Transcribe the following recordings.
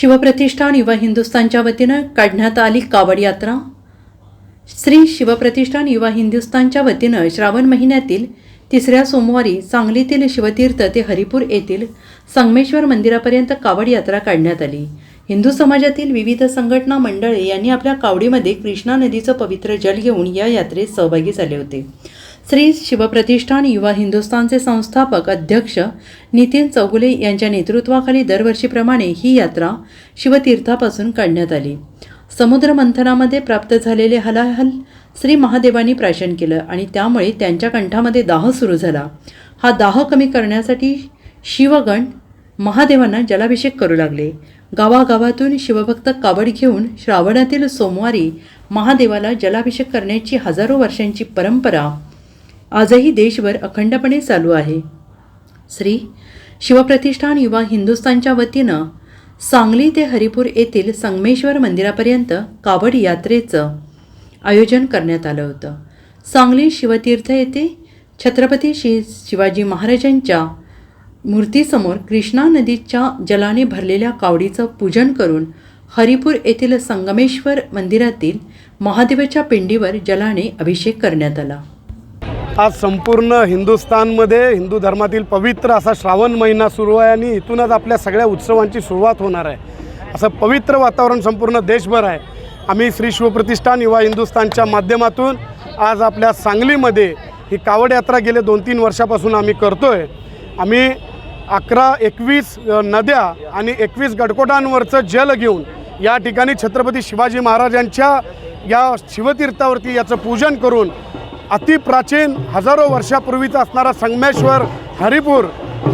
शिवप्रतिष्ठान युवा हिंदुस्थानच्या वतीनं काढण्यात आली कावड यात्रा. श्री शिवप्रतिष्ठान युवा हिंदुस्थानच्या वतीनं श्रावण महिन्यातील तिसऱ्या सोमवारी सांगलीतील शिवतीर्थ ते हरिपूर येथील संगमेश्वर मंदिरापर्यंत कावड यात्रा काढण्यात आली. हिंदू समाजातील विविध संघटना मंडळे यांनी आपल्या कावडीमध्ये कृष्णा नदीचं पवित्र जल घेऊन या यात्रेत सहभागी झाले होते. श्री शिवप्रतिष्ठान युवा हिंदुस्थानचे संस्थापक अध्यक्ष नितीन चौगुले यांच्या नेतृत्वाखाली दरवर्षीप्रमाणे ही यात्रा शिवतीर्थापासून काढण्यात आली. समुद्र मंथनामध्ये प्राप्त झालेले हलाहल श्री महादेवांनी प्राशन केलं आणि त्यामुळे त्यांच्या कंठामध्ये दाह सुरू झाला. हा दाह कमी करण्यासाठी शिवगण महादेवांना जलाभिषेक करू लागले. गावागावातून शिवभक्त कावड घेऊन श्रावणातील सोमवारी महादेवाला जलाभिषेक करण्याची हजारो वर्षांची परंपरा आजही देशभर अखंडपणे चालू आहे. श्री शिवप्रतिष्ठान युवा हिंदुस्थानच्या वतीनं सांगली ते हरिपूर येथील संगमेश्वर मंदिरापर्यंत कावड यात्रेचं आयोजन करण्यात आलं होतं. सांगली शिवतीर्थ येथे छत्रपती श्री शिवाजी महाराजांच्या मूर्तीसमोर कृष्णा नदीच्या जलाने भरलेल्या कावडीचं पूजन करून हरिपूर येथील संगमेश्वर मंदिरातील महादेवाच्या पिंडीवर जलाने अभिषेक करण्यात आला. आज संपूर्ण हिंदुस्थानमध्ये हिंदू धर्मातील पवित्र असा श्रावण महिना सुरू आहे आणि इथूनच आपल्या सगळ्या उत्सवांची सुरुवात होणार आहे. असं पवित्र वातावरण संपूर्ण देशभर आहे. आम्ही श्री शिवप्रतिष्ठान युवा हिंदुस्थानच्या माध्यमातून आज आपल्या सांगलीमध्ये ही कावड यात्रा गेले दोन तीन वर्षापासून आम्ही करतो आहे आम्ही अकरा एकवीस नद्या आणि एकवीस गडकोटांवरचं जल घेऊन या ठिकाणी छत्रपती शिवाजी महाराजांच्या या शिवतीर्थावरती याचं पूजन करून अतिप्राचीन हजारो वर्षापूर्वीचा असणारा संगमेश्वर हरिपूर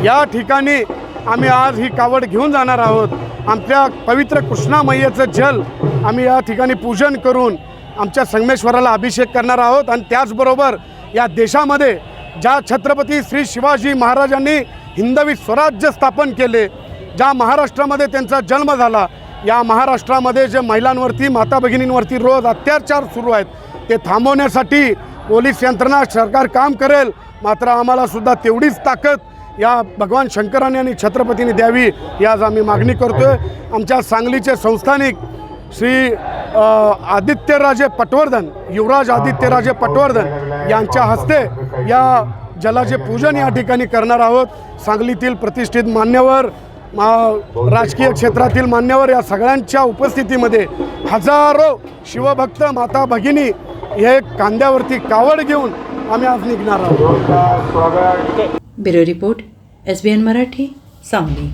या ठिकाणी आम्ही आज ही कावड घेऊन जाणार आहोत. आमच्या पवित्र कृष्णामय्याचं जल आम्ही या ठिकाणी पूजन करून आमच्या संगमेश्वराला अभिषेक करणार आहोत आणि त्याचबरोबर या देशामध्ये ज्या छत्रपती श्री शिवाजी महाराजांनी हिंदवी स्वराज्य स्थापन केले ज्या महाराष्ट्रामध्ये त्यांचा जन्म झाला या महाराष्ट्रामध्ये जे महिलांवरती माता भगिनींवरती रोज अत्याचार सुरू आहेत ते थांबवण्यासाठी पोलीस यंत्रणा सरकार काम करेल. मात्र आम्हाला सुद्धा तेवढीच ताकद या भगवान शंकराने आणि छत्रपतीने द्यावी याच आम्ही मागणी करतोय. आमच्या सांगलीचे संस्थानिक श्री आदित्यराजे पटवर्धन युवराज आदित्यराजे पटवर्धन यांच्या हस्ते या जलाचे पूजन या ठिकाणी करणार आहोत. सांगलीतील प्रतिष्ठित मान्यवर मा- राजकीय क्षेत्रातील मान्यवर या सगळ्यांच्या उपस्थितीमध्ये हजारो शिवभक्त माता भगिनी हे कांद्यावरती कावड घेऊन आम्ही आज निघणार आहोत. Bureau report S B N Marathi Sangli.